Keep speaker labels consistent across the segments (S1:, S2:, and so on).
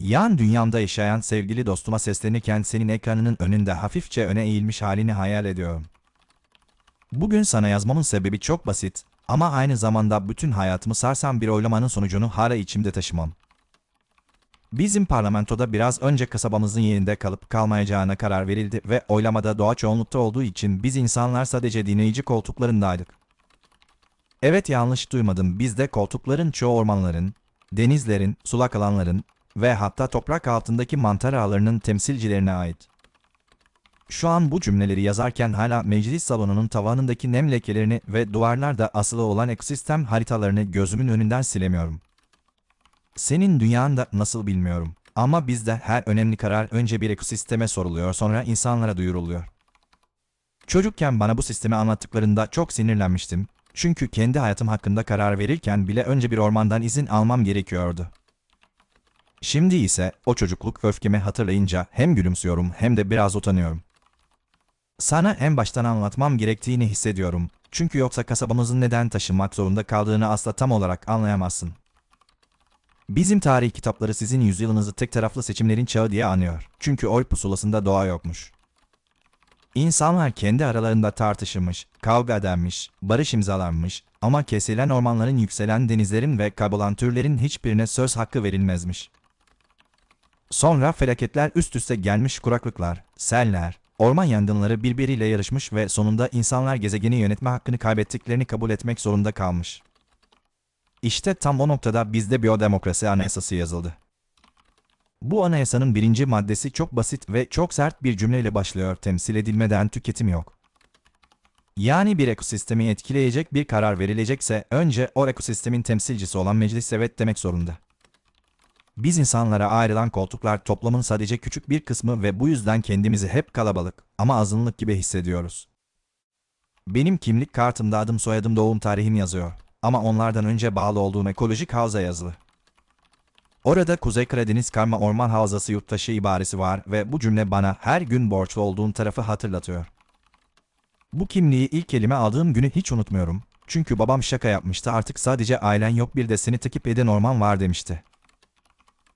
S1: Yan dünyamda yaşayan sevgili dostuma seslenirken senin ekranının önünde hafifçe öne eğilmiş halini hayal ediyorum. Bugün sana yazmamın sebebi çok basit ama aynı zamanda bütün hayatımı sarsan bir oylamanın sonucunu hala içimde taşımam. Bizim parlamentoda biraz önce kasabamızın yerinde kalıp kalmayacağına karar verildi ve oylamada doğa çoğunlukta olduğu için biz insanlar sadece dinleyici koltuklarındaydık. Evet yanlış duymadım. Bizde koltukların çoğu ormanların, denizlerin, sulak alanların ve hatta toprak altındaki mantar ağlarının temsilcilerine ait. Şu an bu cümleleri yazarken hala meclis salonunun tavanındaki nem lekelerini ve duvarlarda asılı olan ekosistem haritalarını gözümün önünden silemiyorum. Senin dünyanda nasıl bilmiyorum. Ama bizde her önemli karar önce bir ekosisteme soruluyor sonra insanlara duyuruluyor. Çocukken bana bu sistemi anlattıklarında çok sinirlenmiştim. Çünkü kendi hayatım hakkında karar verirken bile önce bir ormandan izin almam gerekiyordu. Şimdi ise o çocukluk öfkemi hatırlayınca hem gülümsüyorum hem de biraz utanıyorum. Sana en baştan anlatmam gerektiğini hissediyorum. Çünkü yoksa kasabamızın neden taşınmak zorunda kaldığını asla tam olarak anlayamazsın. Bizim tarih kitapları sizin yüzyılınızı tek taraflı seçimlerin çağı diye anıyor. Çünkü oy pusulasında doğa yokmuş. İnsanlar kendi aralarında tartışılmış, kavga edermiş, barış imzalanmış ama kesilen ormanların, yükselen denizlerin ve kaybolan türlerin hiçbirine söz hakkı verilmezmiş. Sonra felaketler üst üste gelmiş kuraklıklar, seller, orman yangınları birbiriyle yarışmış ve sonunda insanlar gezegeni yönetme hakkını kaybettiklerini kabul etmek zorunda kalmış. İşte tam o noktada bizde biyodemokrasi anayasası yazıldı. Bu anayasanın birinci maddesi çok basit ve çok sert bir cümleyle başlıyor. Temsil edilmeden tüketim yok. Yani bir ekosistemi etkileyecek bir karar verilecekse önce o ekosistemin temsilcisi olan meclis evet demek zorunda. Biz insanlara ayrılan koltuklar toplamın sadece küçük bir kısmı ve bu yüzden kendimizi hep kalabalık ama azınlık gibi hissediyoruz. Benim kimlik kartımda adım soyadım doğum tarihim yazıyor ama onlardan önce bağlı olduğum ekolojik havza yazılı. Orada Kuzey Karadeniz Karma Orman Havzası yurttaşı ibaresi var ve bu cümle bana her gün borçlu olduğum tarafı hatırlatıyor. Bu kimliği ilk elime aldığım günü hiç unutmuyorum. Çünkü babam şaka yapmıştı artık sadece ailen yok bir de seni takip eden orman var demişti.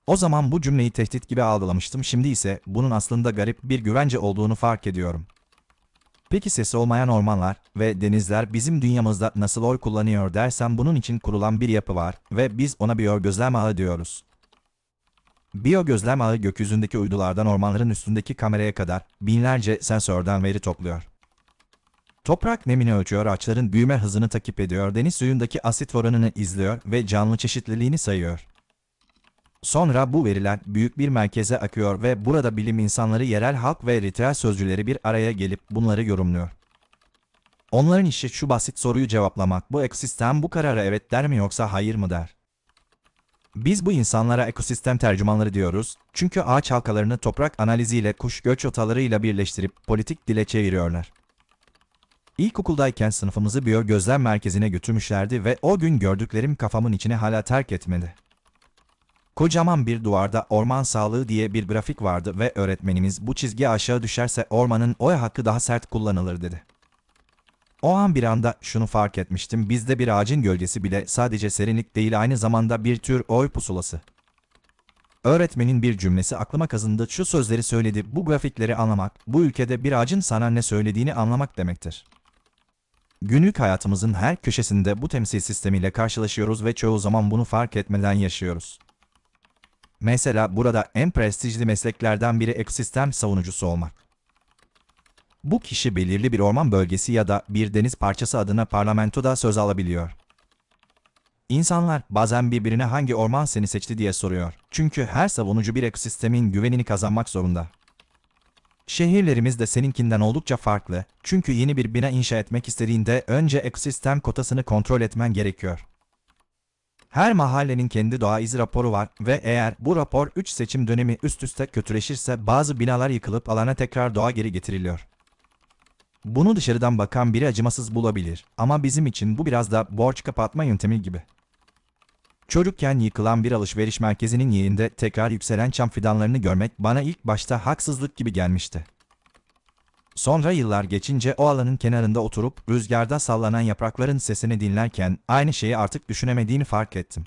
S1: O zaman bu cümleyi tehdit gibi algılamıştım şimdi ise bunun aslında garip bir güvence olduğunu fark ediyorum. Peki sesi olmayan ormanlar ve denizler bizim dünyamızda nasıl oy kullanıyor dersem bunun için kurulan bir yapı var ve biz ona biyo gözlem ağı diyoruz. Biyo gözlem ağı gökyüzündeki uydulardan ormanların üstündeki kameraya kadar binlerce sensörden veri topluyor. Toprak nemini ölçüyor, ağaçların büyüme hızını takip ediyor, deniz suyundaki asit oranını izliyor ve canlı çeşitliliğini sayıyor. Sonra bu veriler büyük bir merkeze akıyor ve burada bilim insanları yerel halk ve ritüel sözcüleri bir araya gelip bunları yorumluyor. Onların işi şu basit soruyu cevaplamak. Bu ekosistem bu karara evet der mi yoksa hayır mı der? Biz bu insanlara ekosistem tercümanları diyoruz çünkü ağaç halkalarını toprak analiziyle kuş göç otalarıyla birleştirip politik dile çeviriyorlar. İlkokuldayken sınıfımızı biyo gözlem merkezine götürmüşlerdi ve o gün gördüklerim kafamın içine hala terk etmedi. Kocaman bir duvarda orman sağlığı diye bir grafik vardı ve öğretmenimiz bu çizgi aşağı düşerse ormanın oy hakkı daha sert kullanılır dedi. O an bir anda şunu fark etmiştim. Bizde bir ağacın gölgesi bile sadece serinlik değil aynı zamanda bir tür oy pusulası. Öğretmenin bir cümlesi aklıma kazındı. Şu sözleri söyledi. Bu grafikleri anlamak, bu ülkede bir ağacın sana ne söylediğini anlamak demektir. Günlük hayatımızın her köşesinde bu temsil sistemiyle karşılaşıyoruz ve çoğu zaman bunu fark etmeden yaşıyoruz. Mesela burada en prestijli mesleklerden biri ekosistem savunucusu olmak. Bu kişi belirli bir orman bölgesi ya da bir deniz parçası adına parlamentoda söz alabiliyor. İnsanlar bazen birbirine hangi orman seni seçti diye soruyor. Çünkü her savunucu bir ekosistemin güvenini kazanmak zorunda. Şehirlerimiz de seninkinden oldukça farklı. Çünkü yeni bir bina inşa etmek istediğinde önce ekosistem kotasını kontrol etmen gerekiyor. Her mahallenin kendi doğa izi raporu var ve eğer bu rapor 3 seçim dönemi üst üste kötüleşirse bazı binalar yıkılıp alana tekrar doğa geri getiriliyor. Bunu dışarıdan bakan biri acımasız bulabilir ama bizim için bu biraz da borç kapatma yöntemi gibi. Çocukken yıkılan bir alışveriş merkezinin yerinde tekrar yükselen çam fidanlarını görmek bana ilk başta haksızlık gibi gelmişti. Sonra yıllar geçince o alanın kenarında oturup rüzgarda sallanan yaprakların sesini dinlerken aynı şeyi artık düşünemediğini fark ettim.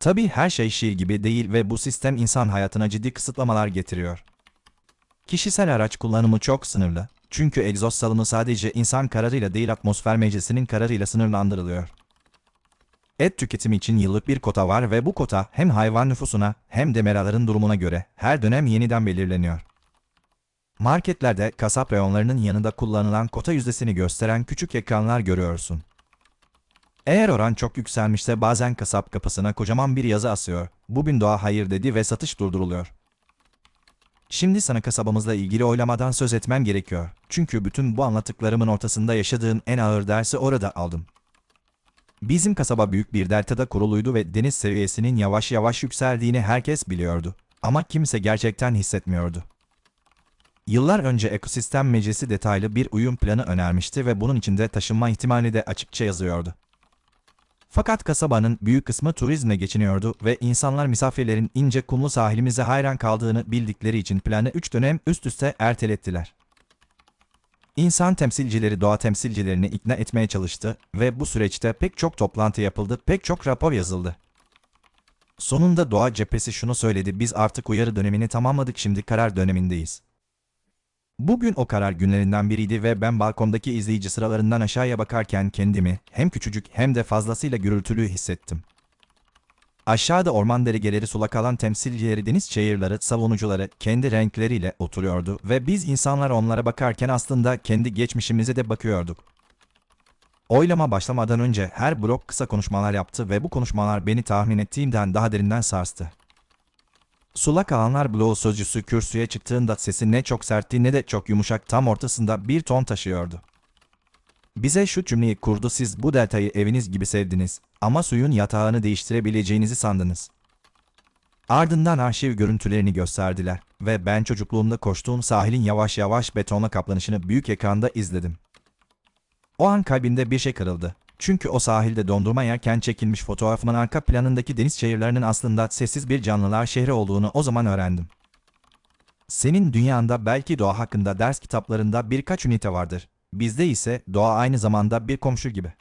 S1: Tabii her şey şiir gibi değil ve bu sistem insan hayatına ciddi kısıtlamalar getiriyor. Kişisel araç kullanımı çok sınırlı. Çünkü egzoz salımı sadece insan kararıyla değil atmosfer meclisinin kararıyla sınırlandırılıyor. Et tüketimi için yıllık bir kota var ve bu kota hem hayvan nüfusuna hem de meraların durumuna göre her dönem yeniden belirleniyor. Marketlerde kasap reyonlarının yanında kullanılan kota yüzdesini gösteren küçük ekranlar görüyorsun. Eğer oran çok yükselmişse bazen kasap kapısına kocaman bir yazı asıyor. Bugün doğa hayır dedi ve satış durduruluyor. Şimdi sana kasabamızla ilgili oylamadan söz etmem gerekiyor. Çünkü bütün bu anlattıklarımın ortasında yaşadığım en ağır dersi orada aldım. Bizim kasaba büyük bir deltada kuruluydu ve deniz seviyesinin yavaş yavaş yükseldiğini herkes biliyordu. Ama kimse gerçekten hissetmiyordu. Yıllar önce ekosistem meclisi detaylı bir uyum planı önermişti ve bunun içinde taşınma ihtimali de açıkça yazıyordu. Fakat kasabanın büyük kısmı turizmle geçiniyordu ve insanlar misafirlerin ince kumlu sahilimize hayran kaldığını bildikleri için planı 3 dönem üst üste ertelettiler. İnsan temsilcileri doğa temsilcilerini ikna etmeye çalıştı ve bu süreçte pek çok toplantı yapıldı, pek çok rapor yazıldı. Sonunda doğa cephesi şunu söyledi, biz artık uyarı dönemini tamamladık, şimdi karar dönemindeyiz. Bugün o karar günlerinden biriydi ve ben balkondaki izleyici sıralarından aşağıya bakarken kendimi hem küçücük hem de fazlasıyla gürültülü hissettim. Aşağıda orman delegeleri sulak alan temsilcileri deniz çayırları savunucuları kendi renkleriyle oturuyordu ve biz insanlar onlara bakarken aslında kendi geçmişimize de bakıyorduk. Oylama başlamadan önce her blok kısa konuşmalar yaptı ve bu konuşmalar beni tahmin ettiğimden daha derinden sarstı. Sulak alanlar bloğu sözcüsü kürsüye çıktığında sesi ne çok sertti ne de çok yumuşak tam ortasında bir ton taşıyordu. Bize şu cümleyi kurdu siz bu deltayı eviniz gibi sevdiniz ama suyun yatağını değiştirebileceğinizi sandınız. Ardından arşiv görüntülerini gösterdiler ve ben çocukluğumda koştuğum sahilin yavaş yavaş betonla kaplanışını büyük ekranda izledim. O an kalbimde bir şey kırıldı. Çünkü o sahilde dondurma yerken çekilmiş fotoğrafımın arka planındaki deniz şehirlerinin aslında sessiz bir canlılar şehri olduğunu o zaman öğrendim. Senin dünyanda belki doğa hakkında ders kitaplarında birkaç ünite vardır. Bizde ise doğa aynı zamanda bir komşu gibi.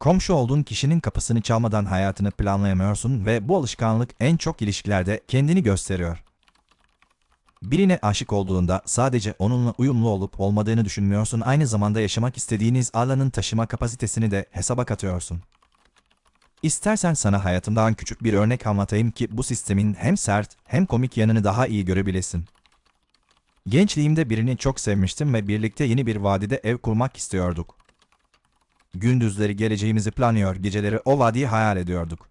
S1: Komşu olduğun kişinin kapısını çalmadan hayatını planlayamıyorsun ve bu alışkanlık en çok ilişkilerde kendini gösteriyor. Birine aşık olduğunda sadece onunla uyumlu olup olmadığını düşünmüyorsun, aynı zamanda yaşamak istediğiniz alanın taşıma kapasitesini de hesaba katıyorsun. İstersen sana hayatımdan küçük bir örnek anlatayım ki bu sistemin hem sert hem komik yanını daha iyi görebilesin. Gençliğimde birini çok sevmiştim ve birlikte yeni bir vadide ev kurmak istiyorduk. Gündüzleri geleceğimizi planlıyor, geceleri o vadiyi hayal ediyorduk.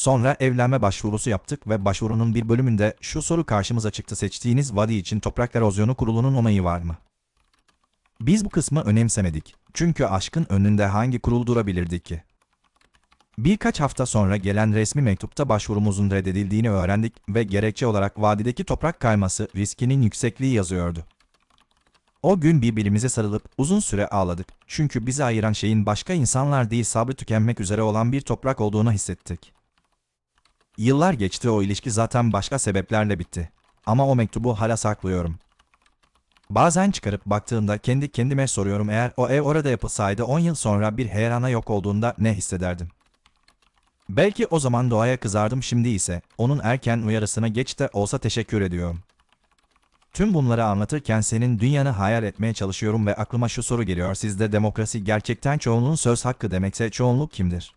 S1: Sonra evlenme başvurusu yaptık ve başvurunun bir bölümünde şu soru karşımıza çıktı. Seçtiğiniz vadi için Toprak Erozyonu Kurulu'nun onayı var mı? Biz bu kısmı önemsemedik. Çünkü aşkın önünde hangi kurul durabilirdi ki? Birkaç hafta sonra gelen resmi mektupta başvurumuzun reddedildiğini öğrendik ve gerekçe olarak vadideki toprak kayması riskinin yüksekliği yazıyordu. O gün birbirimize sarılıp uzun süre ağladık. Çünkü bizi ayıran şeyin başka insanlar değil sabrı tükenmek üzere olan bir toprak olduğunu hissettik. Yıllar geçti o ilişki zaten başka sebeplerle bitti. Ama o mektubu hala saklıyorum. Bazen çıkarıp baktığımda kendi kendime soruyorum eğer o ev orada yapılsaydı 10 yıl sonra bir heyelana yok olduğunda ne hissederdim? Belki o zaman doğaya kızardım şimdi ise onun erken uyarısına geç de olsa teşekkür ediyorum. Tüm bunları anlatırken senin dünyanı hayal etmeye çalışıyorum ve aklıma şu soru geliyor. Sizde demokrasi gerçekten çoğunluğun söz hakkı demekse çoğunluk kimdir?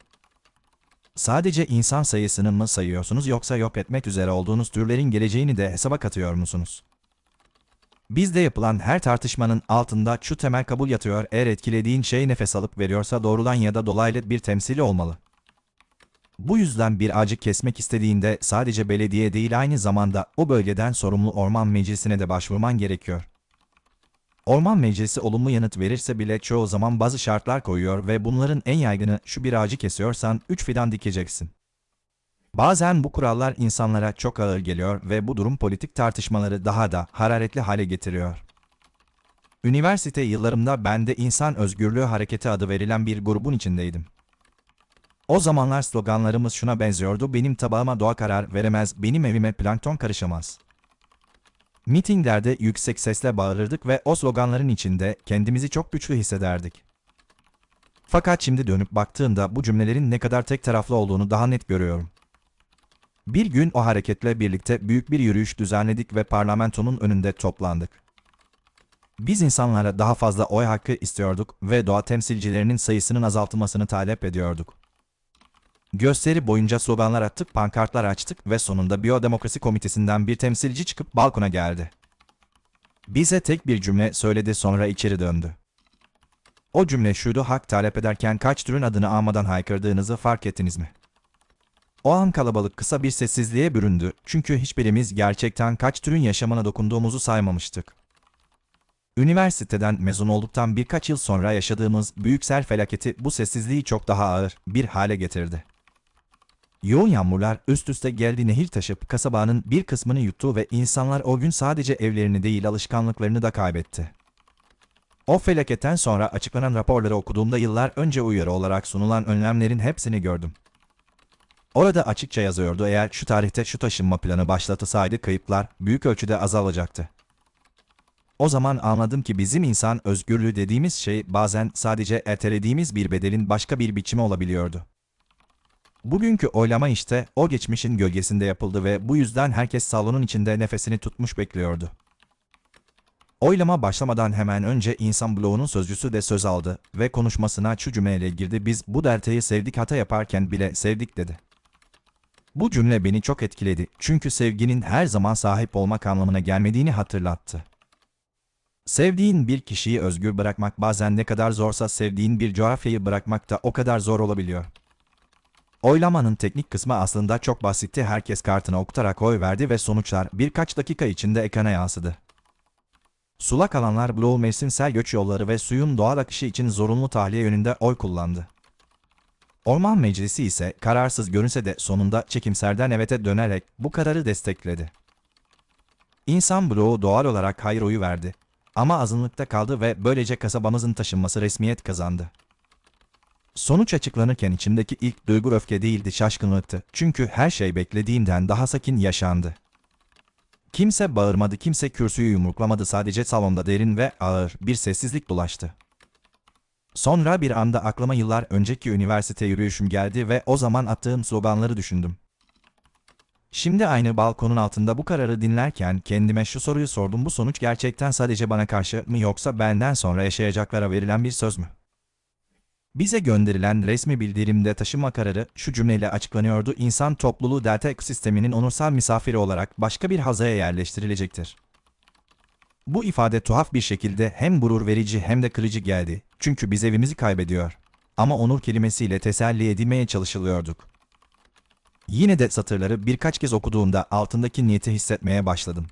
S1: Sadece insan sayısını mı sayıyorsunuz yoksa yok etmek üzere olduğunuz türlerin geleceğini de hesaba katıyor musunuz? Bizde yapılan her tartışmanın altında şu temel kabul yatıyor eğer etkilediğin şey nefes alıp veriyorsa doğrudan ya da dolaylı bir temsili olmalı. Bu yüzden bir ağacı kesmek istediğinde sadece belediye değil aynı zamanda o bölgeden sorumlu orman meclisine de başvurman gerekiyor. Orman meclisi olumlu yanıt verirse bile çoğu zaman bazı şartlar koyuyor ve bunların en yaygını şu bir ağacı kesiyorsan 3 fidan dikeceksin. Bazen bu kurallar insanlara çok ağır geliyor ve bu durum politik tartışmaları daha da hararetli hale getiriyor. Üniversite yıllarımda ben de İnsan Özgürlüğü Hareketi adı verilen bir grubun içindeydim. O zamanlar sloganlarımız şuna benziyordu. Benim tabağıma doğa karar veremez, benim evime plankton karışamaz. Mitinglerde yüksek sesle bağırırdık ve o sloganların içinde kendimizi çok güçlü hissederdik. Fakat şimdi dönüp baktığımda bu cümlelerin ne kadar tek taraflı olduğunu daha net görüyorum. Bir gün o hareketle birlikte büyük bir yürüyüş düzenledik ve parlamentonun önünde toplandık. Biz insanlara daha fazla oy hakkı istiyorduk ve doğa temsilcilerinin sayısının azaltılmasını talep ediyorduk. Gösteri boyunca sloganlar attık, pankartlar açtık ve sonunda Biyodemokrasi Komitesi'nden bir temsilci çıkıp balkona geldi. Bize tek bir cümle söyledi sonra içeri döndü. O cümle şuydu hak talep ederken kaç türün adını almadan haykırdığınızı fark ettiniz mi? O an kalabalık kısa bir sessizliğe büründü çünkü hiçbirimiz gerçekten kaç türün yaşamına dokunduğumuzu saymamıştık. Üniversiteden mezun olduktan birkaç yıl sonra yaşadığımız büyük sel felaketi bu sessizliği çok daha ağır bir hale getirdi. Yoğun yağmurlar üst üste geldi nehir taşıp kasabanın bir kısmını yuttu ve insanlar o gün sadece evlerini değil alışkanlıklarını da kaybetti. O felaketten sonra açıklanan raporları okuduğumda yıllar önce uyarı olarak sunulan önlemlerin hepsini gördüm. Orada açıkça yazıyordu eğer şu tarihte şu taşınma planı başlatılsaydı kayıplar büyük ölçüde azalacaktı. O zaman anladım ki bizim insan özgürlüğü dediğimiz şey bazen sadece ertelediğimiz bir bedelin başka bir biçimi olabiliyordu. Bugünkü oylama işte o geçmişin gölgesinde yapıldı ve bu yüzden herkes salonun içinde nefesini tutmuş bekliyordu. Oylama başlamadan hemen önce insan bloğunun sözcüsü de söz aldı ve konuşmasına şu cümleyle girdi biz bu deltayı sevdik hata yaparken bile sevdik dedi. Bu cümle beni çok etkiledi çünkü sevginin her zaman sahip olmak anlamına gelmediğini hatırlattı. Sevdiğin bir kişiyi özgür bırakmak bazen ne kadar zorsa sevdiğin bir coğrafyayı bırakmak da o kadar zor olabiliyor. Oylamanın teknik kısmı aslında çok basitti. Herkes kartını okutarak oy verdi ve sonuçlar birkaç dakika içinde ekrana yansıdı. Sulak alanlar bloğu mevsimsel göç yolları ve suyun doğal akışı için zorunlu tahliye yönünde oy kullandı. Orman Meclisi ise kararsız görünse de sonunda çekimserden evete dönerek bu kararı destekledi. İnsan bloğu doğal olarak hayır oyu verdi ama azınlıkta kaldı ve böylece kasabamızın taşınması resmiyet kazandı. Sonuç açıklanırken içimdeki ilk duygu öfke değildi şaşkınlıktı. Çünkü her şey beklediğimden daha sakin yaşandı. Kimse bağırmadı, kimse kürsüyü yumruklamadı. Sadece salonda derin ve ağır bir sessizlik dolaştı. Sonra bir anda aklıma yıllar önceki üniversite yürüyüşüm geldi ve o zaman attığım sloganları düşündüm. Şimdi aynı balkonun altında bu kararı dinlerken kendime şu soruyu sordum. Bu sonuç gerçekten sadece bana karşı mı yoksa benden sonra yaşayacaklara verilen bir söz mü? Bize gönderilen resmi bildirimde taşıma kararı şu cümleyle açıklanıyordu. İnsan topluluğu delta ekosisteminin onursal misafiri olarak başka bir hazaya yerleştirilecektir. Bu ifade tuhaf bir şekilde hem gurur verici hem de kırıcı geldi. Çünkü biz evimizi kaybediyor. Ama onur kelimesiyle teselli edilmeye çalışılıyorduk. Yine de satırları birkaç kez okuduğumda altındaki niyeti hissetmeye başladım.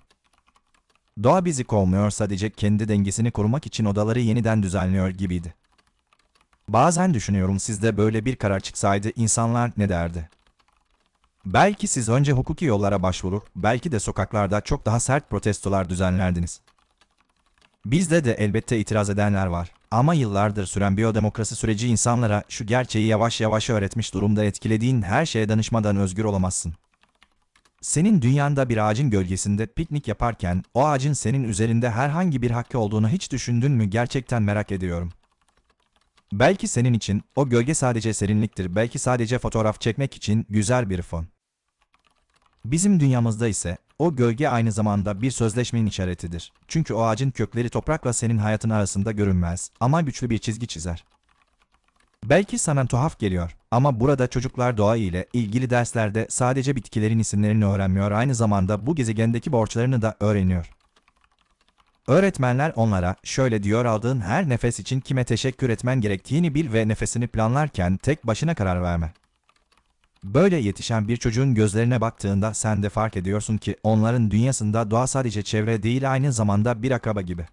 S1: Doğa bizi kovmuyor sadece kendi dengesini korumak için odaları yeniden düzenliyor gibiydi. Bazen düşünüyorum sizde böyle bir karar çıksaydı insanlar ne derdi? Belki siz önce hukuki yollara başvurur, belki de sokaklarda çok daha sert protestolar düzenlerdiniz. Bizde de elbette itiraz edenler var. Ama yıllardır süren biyodemokrasi süreci insanlara şu gerçeği yavaş yavaş öğretmiş durumda etkilediğin her şeye danışmadan özgür olamazsın. Senin dünyanda bir ağacın gölgesinde piknik yaparken o ağacın senin üzerinde herhangi bir hakkı olduğunu hiç düşündün mü gerçekten merak ediyorum. Belki senin için o gölge sadece serinliktir, belki sadece fotoğraf çekmek için güzel bir fon. Bizim dünyamızda ise o gölge aynı zamanda bir sözleşmenin işaretidir. Çünkü o ağacın kökleri toprakla senin hayatın arasında görünmez ama güçlü bir çizgi çizer. Belki sana tuhaf geliyor ama burada çocuklar doğa ile ilgili derslerde sadece bitkilerin isimlerini öğrenmiyor, aynı zamanda bu gezegendeki borçlarını da öğreniyor. Öğretmenler onlara şöyle diyor aldığın her nefes için kime teşekkür etmen gerektiğini bil ve nefesini planlarken tek başına karar verme. Böyle yetişen bir çocuğun gözlerine baktığında sen de fark ediyorsun ki onların dünyasında doğa sadece çevre değil aynı zamanda bir akaba gibi.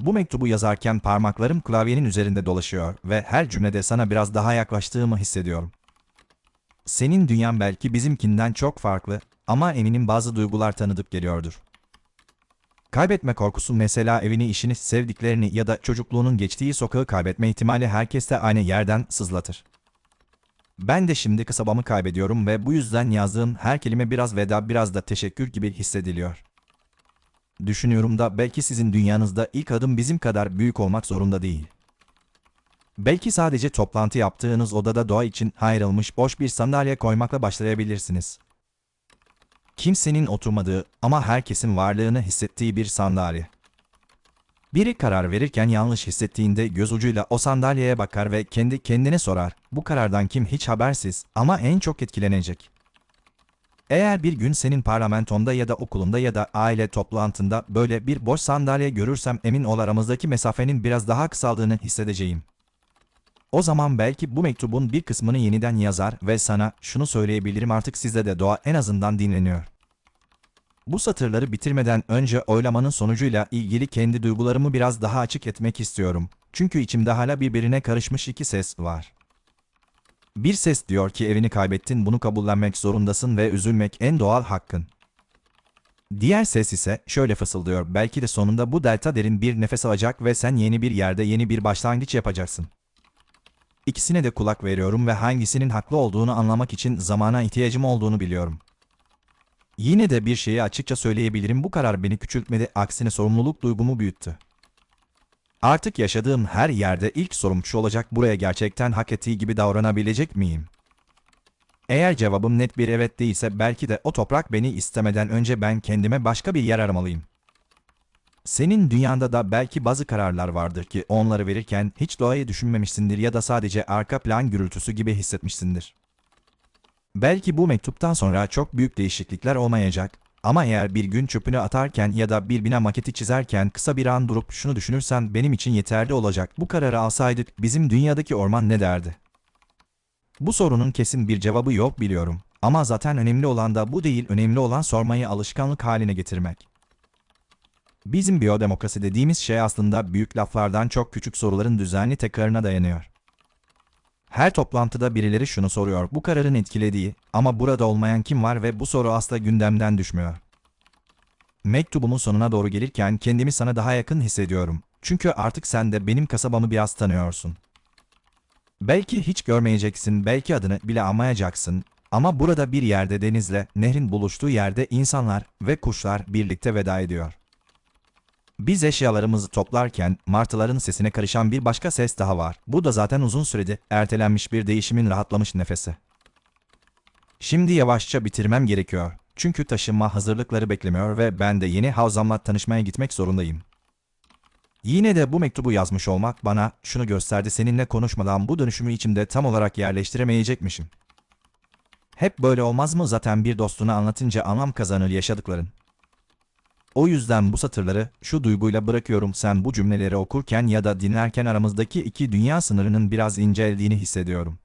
S1: Bu mektubu yazarken parmaklarım klavyenin üzerinde dolaşıyor ve her cümlede sana biraz daha yaklaştığımı hissediyorum. Senin dünyan belki bizimkinden çok farklı ama eminim bazı duygular tanıdık geliyordur. Kaybetme korkusu mesela evini, işini, sevdiklerini ya da çocukluğunun geçtiği sokağı kaybetme ihtimali herkeste aynı yerden sızlatır. Ben de şimdi kasabamı kaybediyorum ve bu yüzden yazdığım her kelime biraz veda biraz da teşekkür gibi hissediliyor. Düşünüyorum da belki sizin dünyanızda ilk adım bizim kadar büyük olmak zorunda değil. Belki sadece toplantı yaptığınız odada doğa için ayrılmış boş bir sandalye koymakla başlayabilirsiniz. Kimsenin oturmadığı ama herkesin varlığını hissettiği bir sandalye. Biri karar verirken yanlış hissettiğinde göz ucuyla o sandalyeye bakar ve kendi kendine sorar. Bu karardan kim hiç habersiz ama en çok etkilenecek. Eğer bir gün senin parlamentonda ya da okulunda ya da aile toplantında böyle bir boş sandalye görürsem emin ol aramızdaki mesafenin biraz daha kısaldığını hissedeceğim. O zaman belki bu mektubun bir kısmını yeniden yazar ve sana şunu söyleyebilirim artık sizde de doğa en azından dinleniyor. Bu satırları bitirmeden önce oylamanın sonucuyla ilgili kendi duygularımı biraz daha açık etmek istiyorum. Çünkü içimde hala birbirine karışmış iki ses var. Bir ses diyor ki evini kaybettin bunu kabullenmek zorundasın ve üzülmek en doğal hakkın. Diğer ses ise şöyle fısıldıyor belki de sonunda bu delta derin bir nefes alacak ve sen yeni bir yerde yeni bir başlangıç yapacaksın. İkisine de kulak veriyorum ve hangisinin haklı olduğunu anlamak için zamana ihtiyacım olduğunu biliyorum. Yine de bir şeyi açıkça söyleyebilirim bu karar beni küçültmedi aksine sorumluluk duygumu büyüttü. Artık yaşadığım her yerde ilk sorum şu olacak buraya gerçekten hak ettiği gibi davranabilecek miyim? Eğer cevabım net bir evet değilse belki de o toprak beni istemeden önce ben kendime başka bir yer aramalıyım. Senin dünyanda da belki bazı kararlar vardır ki onları verirken hiç doğayı düşünmemişsindir ya da sadece arka plan gürültüsü gibi hissetmişsindir. Belki bu mektuptan sonra çok büyük değişiklikler olmayacak ama eğer bir gün çöpünü atarken ya da bir bina maketi çizerken kısa bir an durup şunu düşünürsen benim için yeterli olacak. Bu kararı alsaydık bizim dünyadaki orman ne derdi? Bu sorunun kesin bir cevabı yok biliyorum. Ama zaten önemli olan da bu değil, önemli olan sormayı alışkanlık haline getirmek. Bizim biyodemokrasi dediğimiz şey aslında büyük laflardan çok küçük soruların düzenli tekrarına dayanıyor. Her toplantıda birileri şunu soruyor. Bu kararın etkilediği ama burada olmayan kim var ve bu soru asla gündemden düşmüyor. Mektubumun sonuna doğru gelirken kendimi sana daha yakın hissediyorum. Çünkü artık sen de benim kasabamı biraz tanıyorsun. Belki hiç görmeyeceksin, belki adını bile anmayacaksın ama burada bir yerde denizle, nehrin buluştuğu yerde insanlar ve kuşlar birlikte veda ediyor. Biz eşyalarımızı toplarken martıların sesine karışan bir başka ses daha var. Bu da zaten uzun süredir ertelenmiş bir değişimin rahatlamış nefesi. Şimdi yavaşça bitirmem gerekiyor. Çünkü taşınma hazırlıkları beklemiyor ve ben de yeni havzamla tanışmaya gitmek zorundayım. Yine de bu mektubu yazmış olmak bana şunu gösterdi seninle konuşmadan bu dönüşümü içimde tam olarak yerleştiremeyecekmişim. Hep böyle olmaz mı zaten bir dostuna anlatınca anlam kazanır yaşadıkların. O yüzden bu satırları şu duyguyla bırakıyorum sen bu cümleleri okurken ya da dinlerken aramızdaki iki dünya sınırının biraz inceldiğini hissediyorum.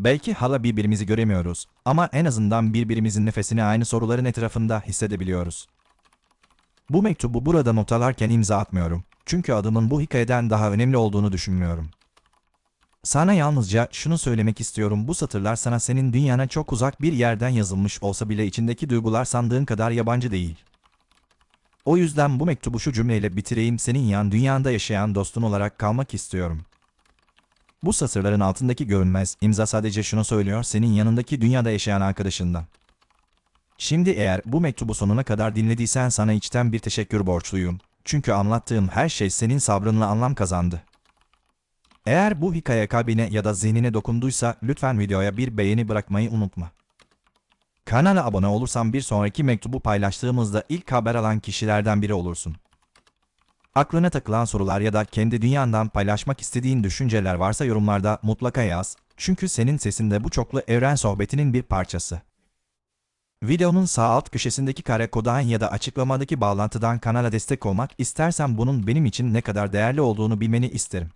S1: Belki hala birbirimizi göremiyoruz ama en azından birbirimizin nefesini aynı soruların etrafında hissedebiliyoruz. Bu mektubu burada not alarken imza atmıyorum. Çünkü adımın bu hikayeden daha önemli olduğunu düşünmüyorum. Sana yalnızca şunu söylemek istiyorum. Bu satırlar sana senin dünyana çok uzak bir yerden yazılmış olsa bile içindeki duygular sandığın kadar yabancı değil. O yüzden bu mektubu şu cümleyle bitireyim. Senin yan dünyanda yaşayan dostun olarak kalmak istiyorum. Bu satırların altındaki görünmez imza sadece şunu söylüyor senin yanındaki dünyada yaşayan arkadaşından. Şimdi eğer bu mektubu sonuna kadar dinlediysen sana içten bir teşekkür borçluyum. Çünkü anlattığım her şey senin sabrınla anlam kazandı. Eğer bu hikaye kalbine ya da zihnine dokunduysa lütfen videoya bir beğeni bırakmayı unutma. Kanala abone olursan bir sonraki mektubu paylaştığımızda ilk haber alan kişilerden biri olursun. Aklına takılan sorular ya da kendi dünyandan paylaşmak istediğin düşünceler varsa yorumlarda mutlaka yaz. Çünkü senin sesin de bu çoklu evren sohbetinin bir parçası. Videonun sağ alt köşesindeki kare koddan ya da açıklamadaki bağlantıdan kanala destek olmak istersen bunun benim için ne kadar değerli olduğunu bilmeni isterim.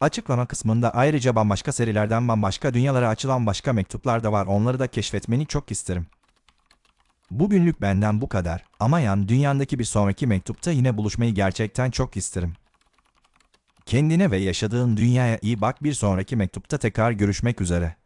S1: Açıklama kısmında ayrıca bambaşka serilerden bambaşka dünyalara açılan başka mektuplar da var onları da keşfetmeni çok isterim. Bugünlük benden bu kadar ama yan dünyandaki bir sonraki mektupta yine buluşmayı gerçekten çok isterim. Kendine ve yaşadığın dünyaya iyi bak bir sonraki mektupta tekrar görüşmek üzere.